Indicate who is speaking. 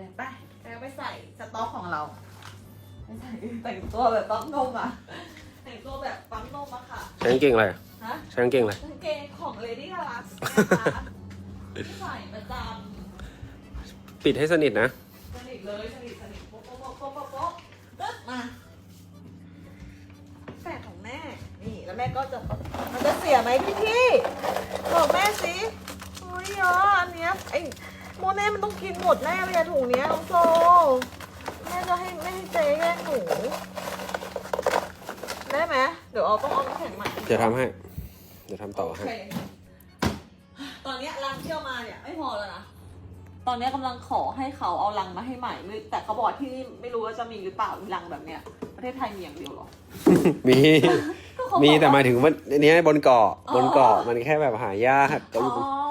Speaker 1: เลยไปแล้วไปใส่สต็อกของเราไปใส่แต่งตัวแบบปั๊มนมอะแต่งตัวแบบปั๊มนมอะค่ะ
Speaker 2: ใช้กางเกงอะไร
Speaker 1: ฮะ
Speaker 2: ใช้กางเกงอะไร
Speaker 1: กางเกงของเลดี้ลักนะคะที่ใส่ประจ
Speaker 2: ปิดให้สนิทนะำ
Speaker 1: สนิทเลยสนิทสนิทโป๊ะโป๊ะโป๊ะโป๊ะโป๊ะโป๊ะปึ๊บมาแฝดของแม่นี่แล้วแม่ก็จะมันจะเสียไหมพี่พี่บอกแม่สิโอ้ยเยอะอันเนี้ยไอ้ โมเน่มันต้องกินหมดแน่เลยอะถุงเนี้ยน้องโซแม่จะให้แม่ให้เจ๊แย่งหนูได้ไหมเดี๋ยวเอาต้องเอาน้ำแข็งใหม่
Speaker 2: เดี๋ยวทำให้ เดี๋ยวทำต่อให้
Speaker 1: โเคตอนเนี้ยรังเที่ยวมาเนี่ยไม่พอแล้วนะ ตอนเนี้ยกำลังขอให้เขาเอารังมาให้ใหม่ไม่แต่เขาบอกที่นี่ไม่รู้ว่าจะมีหรือเปล่ารังแบบเนี้ยประเทศไทยมีอย่างเดียวเหรอ
Speaker 2: มี
Speaker 1: ก็เขาบอก
Speaker 2: มีแต่หมายถึงว่าอันเนี้ยบนเกาะ
Speaker 1: อ๋อบ
Speaker 2: นเกาะมันแค่แบบหายากแต่
Speaker 1: อ๋อ